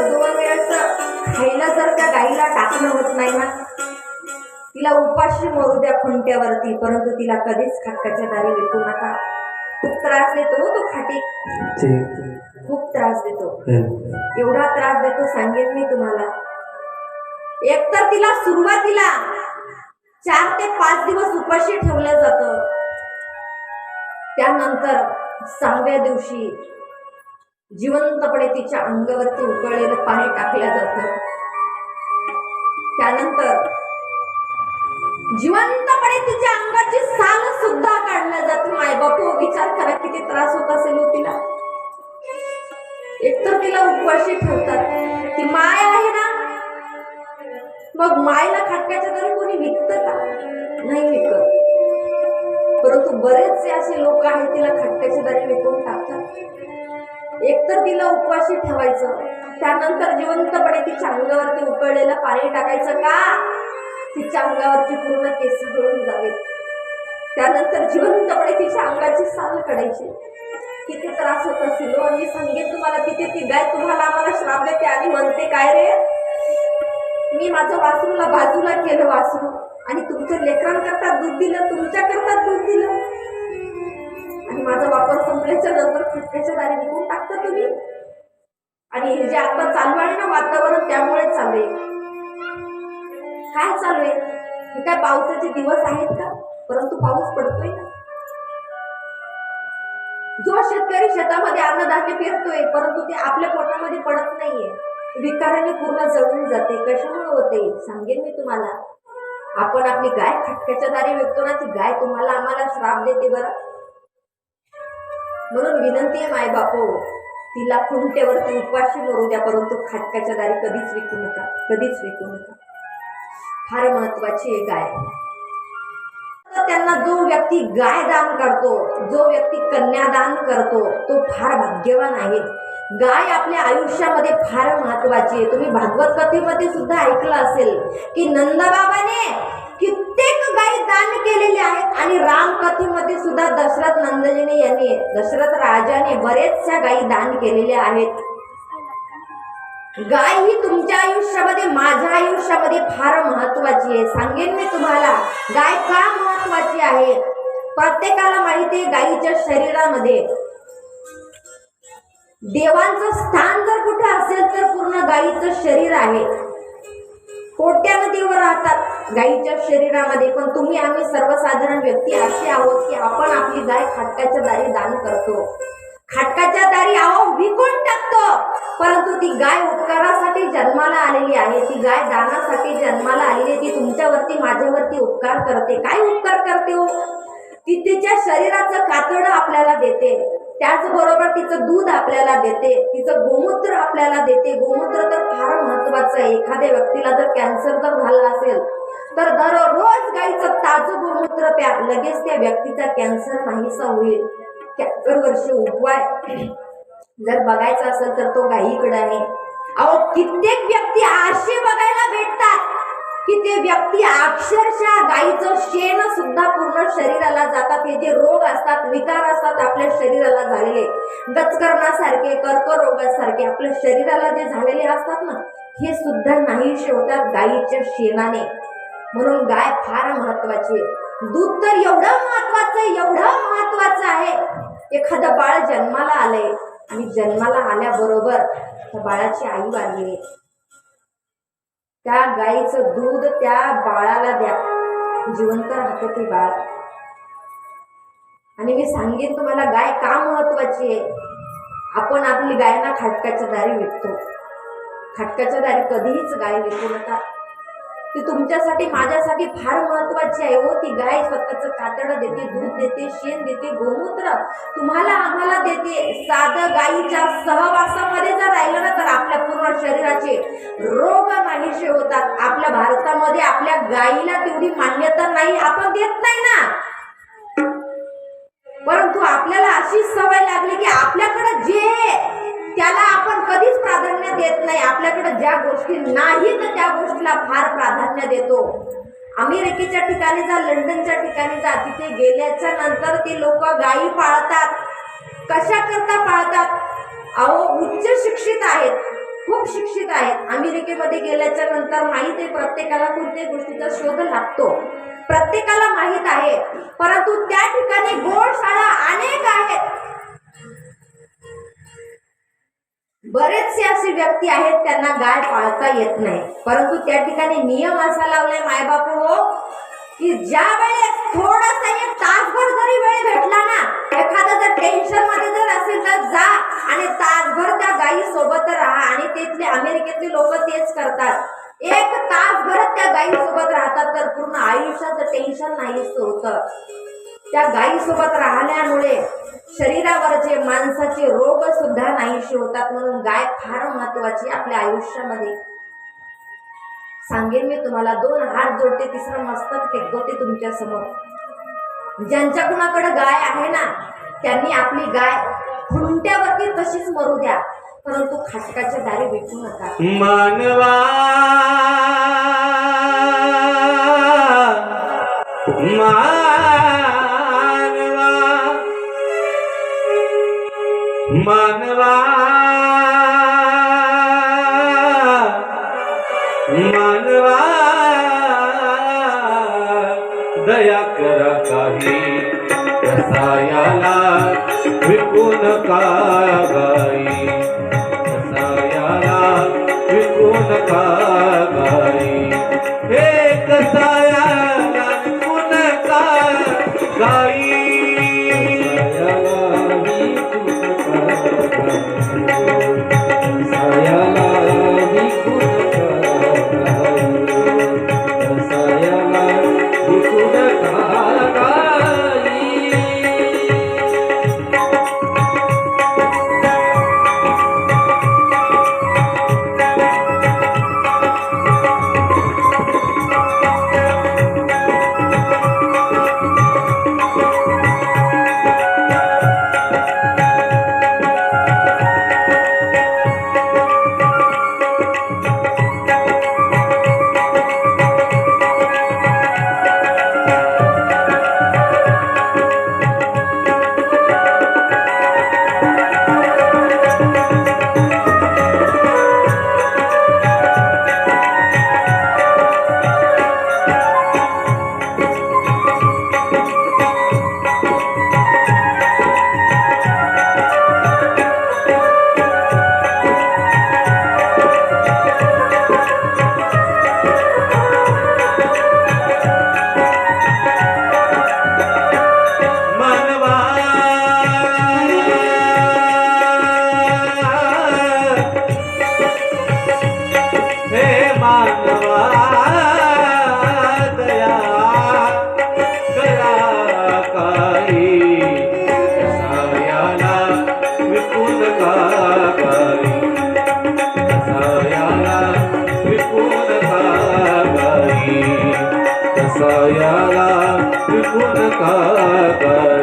दोन वेळचं खायला जर त्या गाईला टाकणं होत नाही ना. तिला उपाशी मरू द्या खुंट्यावरती परंतु तिला कधीच खाटकाच्या दारी विकू नका. खूप त्रास देतो हो तो खाटी. खूप त्रास देतो. एवढा त्रास देतो सांगेन मी तुम्हाला. एकतर तिला सुरुवातीला चार ते पाच दिवस उपाशी ठेवलं जातं. त्यानंतर सहाव्या दिवशी जिवंतपणे तिच्या अंगावरती उकळलेलं पाणी टाकलं जातं. त्यानंतर जिवंतपणे तिच्या अंगाची साल सुद्धा काढल्या जाते. मायबापू विचार करा किती त्रास होत असेल हो तिला. एकतर तिला उपवाशी ठेवतात. ती माय आहे ना? मग मायला खाटक्याच्या तरी कोणी विकत का? नाही विकत. परंतु बरेचसे असे लोक आहेत तिला खटक्याच्या दारी विकून टाकतात. एकतर तिला उपवाशी ठेवायचं. त्यानंतर जिवंतपणे तिच्या अंगावरती उकळलेलं पाणी टाकायचं का? तिच्या अंगावरची पूर्ण केस धुळून जावेत त्यानंतर जिवंतपणे तिच्या अंगाची साल काढायची. किती त्रास होत असेल हो? मी सांगेन तुम्हाला तिथे ती गाय तुम्हाला आम्हाला श्राप देते आणि म्हणते काय रे? मी माझं वासरूला बाजूला केलं वासरू आणि तुमच्या लेकरांकरता दूध दिलं तुमच्याकरता दूध दिलं. आणि माझा वापर संपल्याच्या नंतर खटक्याच्या दारी निघून टाकता तुम्ही? आणि हे जे आता चालू आहे ना वातावरण त्यामुळे चालू आहे. काय चालू आहे? हे काय पावसाचे दिवस आहेत का? परंतु पाऊस पडतोय ना? जो शेतकरी शेतामध्ये अन्नधान्य पेरतोय परंतु ते आपल्या पोटामध्ये पडत नाहीये. विकाराने पूर्ण जळून जाते. कशामुळे होते? सांगेन मी तुम्हाला. आपण आपली गाय खटक्याच्या दारी विकतो ना ती गाय तुम्हाला आम्हाला श्राप देते बरं. म्हणून विनंती आहे माय बापू तिला खुंट्यावरती उपवाशी मरू द्या परंतु खाटकाच्या दारी कधीच विकू नका कधीच विकू नका. फार महत्वाची आहे. गाय तर त्यांना जो व्यक्ती गाय दान करतो जो व्यक्ती कन्यादान करतो तो फार भाग्यवान आहे. गाय आपल्या आयुष्यामध्ये फार महत्वाची आहे. तुम्ही भागवत कथेमध्ये सुद्धा ऐकलं असेल की नंदबाबाने काही दान केलेले आहेत आणि राम कथेमध्ये सुद्धा दशरथ नंदजीने यांनी दशरथ राजाने बरेचशा गायी दान केलेल्या आहेत. गाय ही तुमच्या आयुष्यामध्ये माझ्या आयुष्यामध्ये फार महत्वाची आहे. सांगेन मी तुम्हाला गाय का महत्वाची आहे? प्रत्येकाला माहिती आहे गायीच्या शरीरामध्ये. देवांचं स्थान जर कुठे असेल तर पूर्ण गायीचं शरीर आहे. कोट्यामध्ये राहतात. गायीच्या शरीरामध्ये पण तुम्ही आम्ही सर्वसाधारण व्यक्ती असे आहोत की आपण आपली गाय खाटकाच्या दारी दान करतो. खाटकाच्या दारी आहो विकून टाकतो. परंतु ती गाय उपकारासाठी जन्माला आलेली आहे. ती गाय दानासाठी जन्माला आलेली आहे. ती तुमच्यावरती माझ्यावरती उपकार करते. काय उपकार करते हो? ती तिच्या शरीराचं कातडं आपल्याला देते. त्याचबरोबर तिचं दूध आपल्याला देते. तिचं गोमूत्र आपल्याला देते. गोमूत्र तर फार महत्वाचं आहे. एखाद्या व्यक्तीला जर कॅन्सर जर झाला असेल तर दररोज गाईचं ताजं गोमूत्र प्या. लगेच त्या व्यक्तीचा कॅन्सर नाहीसा होईल. कॅन्सर उपाय जर बघायचा असेल तर तो गायीकडे आहे अहो कित्येक व्यक्ती असे बघायला भेटतात. की ते व्यक्ती अक्षरशः गाईचं शेण सुद्धा पूर्ण शरीराला जातात. हे जे रोग असतात विकार असतात आपल्या शरीराला झालेले. गचकरणासारखे कर्करोगासारखे आपल्या शरीराला जे झालेले असतात ना हे सुद्धा नाहीसे होतात गाईच्या शेणाने. म्हणून गाय फार महत्वाची आहे. दूध तर एवढं महत्वाचं आहे एवढं महत्वाचं आहे. एखादं बाळ जन्माला आलंय आणि जन्माला आल्याबरोबर त्या बाळाची आई वारली. आहे त्या गायीचं दूध त्या बाळाला द्या. जिवंत राहतं ते बाळ. आणि मी सांगेन तुम्हाला गाय का महत्वाची आहे? आपण आपली गायना खाटकाच्या दारी विकतो. खाटकाच्या दारी कधीच गाय विकू नका. ती तुमच्यासाठी माझ्यासाठी फार महत्वाची आहे हो. ती गाय स्वतःचं कातडं देते दूध देते शेण देते गोमूत्र तुम्हाला आम्हाला देते. साधं गायीच्या सहवासामध्ये जर राहिलं ना तर आपल्या पूर्ण शरीराचे रोग नाहीसे होतात. आपल्या भारतामध्ये आपल्या गायीला तेवढी मान्यता नाही आपण देत नाही ना. परंतु आपल्याला अशी सवय लागली की आपल्याकडे जे त्याला आपण कधीच प्राधान्य देत नाही. आपल्याकडे ज्या गोष्टी नाही तर त्या गोष्टीला फार प्राधान्य देतो. अमेरिकेच्या ठिकाणी जा लंडनच्या ठिकाणी जा तिथे गेल्याच्यानंतर ते लोक गायी पाळतात. कशा करता पाळतात? अहो उच्च शिक्षित आहेत. खूप शिक्षित आहेत. अमेरिकेमध्ये गेल्याच्यानंतर माहीत आहे प्रत्येकाला कोणत्याही गोष्टीचा शोध लागतो. प्रत्येकाला माहीत आहे. परंतु त्या ठिकाणी गोशाळा अनेक आहेत. बरेचसे असे व्यक्ती आहेत त्यांना गाय पाळता येत नाही. परंतु त्या ठिकाणी नियम असा लावलाय मायबाप हो की ज्या वेळेस थोडासा एक तासभर जरी वेळ भेटला ना एखादा जर टेन्शनमध्ये जर असेल तर जा आणि तासभर त्या गायी सोबत राहा आणि तिथले अमेरिकेतले लोक तेच करतात. एक तासभर त्या गायी सोबत राहतात तर पूर्ण आयुष्याचं टेन्शन नाहीच होतं. त्या गायी सोबत राहण्यामुळे शरीरावरचे माणसाचे रोग सुद्धा नाहीसे होतात म्हणून गाय फार महत्वाची आपल्या आयुष्यामध्ये. सांगेन मी तुम्हाला दोन हात जोडते तिसरं मस्तक टेकवते तुमच्यासमोर. ज्यांच्या कुणाकडे गाय आहे ना त्यांनी आपली गाय खुंट्यावरती तशीच मरू द्या परंतु खाटकाच्या दारी भेटू नका. मानवा. मा मानवा। मानवा। दया करा काही। सायाला त्रिपुर का